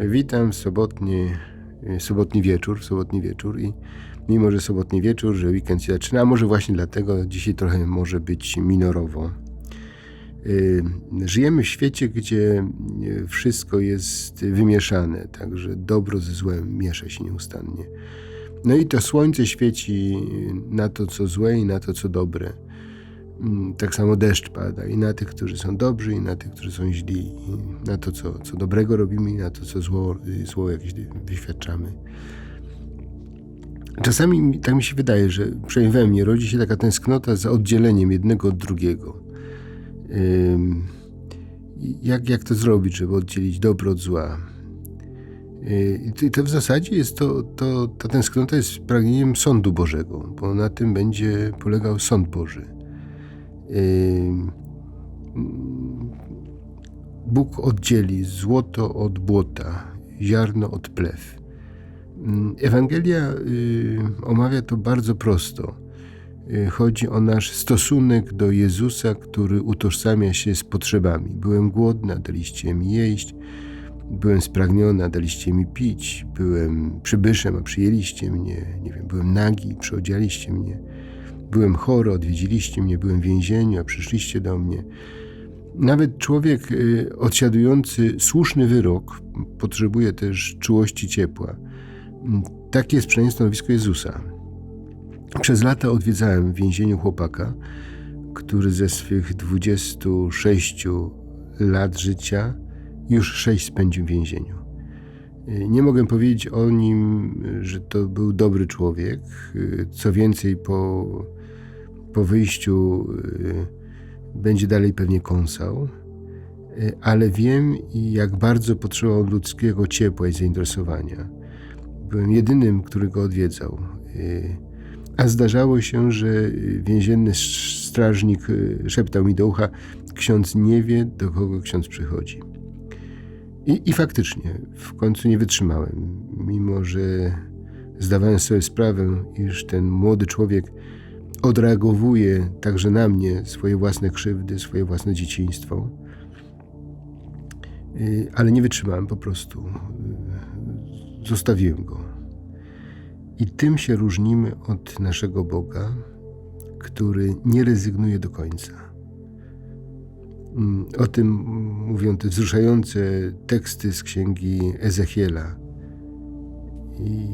Witam sobotni, sobotni wieczór, sobotni wieczór i mimo, że sobotni wieczór, że weekend się zaczyna, a może właśnie dlatego dzisiaj trochę może być minorowo. Y, Żyjemy w świecie, gdzie wszystko jest wymieszane, także dobro ze złem miesza się nieustannie. No i to słońce świeci na to, co złe i na to, co dobre. Mm, Tak samo deszcz pada i na tych, którzy są dobrzy, i na tych, którzy są źli, i na to, co, co dobrego robimy, i na to, co zło, zło jakieś doświadczamy. Czasami mi- tak mi się wydaje, że przynajmniej we mnie rodzi się taka tęsknota za oddzieleniem jednego od drugiego. Jak, jak to zrobić, żeby oddzielić dobro od zła? I to w zasadzie jest to, to, ta tęsknota jest pragnieniem sądu Bożego, bo na tym będzie polegał sąd Boży. Bóg oddzieli złoto od błota, ziarno od plew. Ewangelia omawia to bardzo prosto. Y, Chodzi o nasz stosunek do Jezusa, który utożsamia się z potrzebami. Byłem głodny, a daliście mi jeść. Byłem spragniony, a daliście mi pić. Byłem przybyszem, a przyjęliście mnie. Nie wiem, byłem nagi, przyodzialiście mnie. Byłem chory, odwiedziliście mnie. Byłem w więzieniu, a przyszliście do mnie. Nawet człowiek y, odsiadujący słuszny wyrok potrzebuje też czułości ciepła. Takie jest przynajmniej stanowisko Jezusa. Przez lata odwiedzałem w więzieniu chłopaka, który ze swych 26 lat życia już 6 spędził w więzieniu. Nie mogę powiedzieć o nim, że to był dobry człowiek. Co więcej, po, po wyjściu y, będzie dalej pewnie kąsał, Y, ale wiem, jak bardzo potrzebował ludzkiego ciepła i zainteresowania. Byłem jedynym, który go odwiedzał. Y, A zdarzało się, że więzienny strażnik szeptał mi do ucha: Ksiądz nie wie, do kogo ksiądz przychodzi. I, I faktycznie, w końcu nie wytrzymałem, mimo że zdawałem sobie sprawę, iż ten młody człowiek odreagowuje także na mnie swoje własne krzywdy, swoje własne dzieciństwo. Y, Ale nie wytrzymałem po prostu. Y, Zostawiłem go. I tym się różnimy od naszego Boga, który nie rezygnuje do końca. Mm, O tym mówią te wzruszające teksty z księgi Ezechiela. I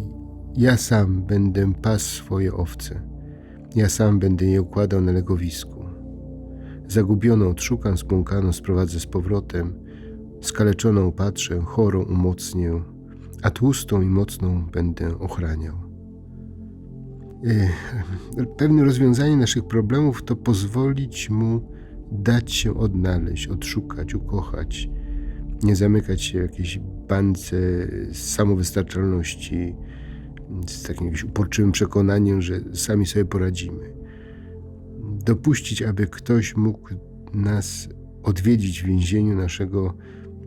ja sam będę pasł swoje owce. Ja sam będę je układał na legowisku. Zagubioną odszukam, spłąkaną sprowadzę z powrotem, skaleczoną patrzę, chorą umocnię, a tłustą i mocną będę ochraniał. Ech, Pewne rozwiązanie naszych problemów to pozwolić mu dać się odnaleźć, odszukać, ukochać, nie zamykać się w jakiejś bańce samowystarczalności, z takim jakimś uporczywym przekonaniem, że sami sobie poradzimy. Dopuścić, aby ktoś mógł nas odwiedzić w więzieniu naszego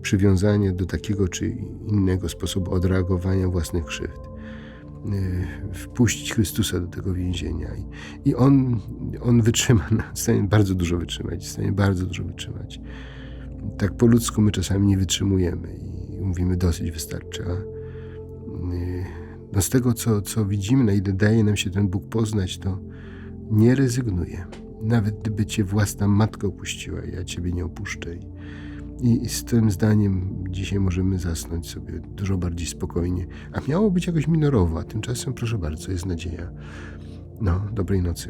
przywiązania do takiego czy innego sposobu odreagowania własnych krzywd. Y, Wpuścić Chrystusa do tego więzienia. I, i on, on wytrzyma, stanie bardzo dużo wytrzymać, stanie bardzo dużo wytrzymać. Tak po ludzku my czasami nie wytrzymujemy i mówimy dosyć wystarczy. A no z tego, co, co widzimy, na ile daje nam się ten Bóg poznać, to nie rezygnuje. Nawet gdyby cię własna matka opuściła, ja ciebie nie opuszczę. I, z tym zdaniem dzisiaj możemy zasnąć sobie dużo bardziej spokojnie. A miało być jakoś minorowo, a tymczasem, proszę bardzo, jest nadzieja. No, dobrej nocy.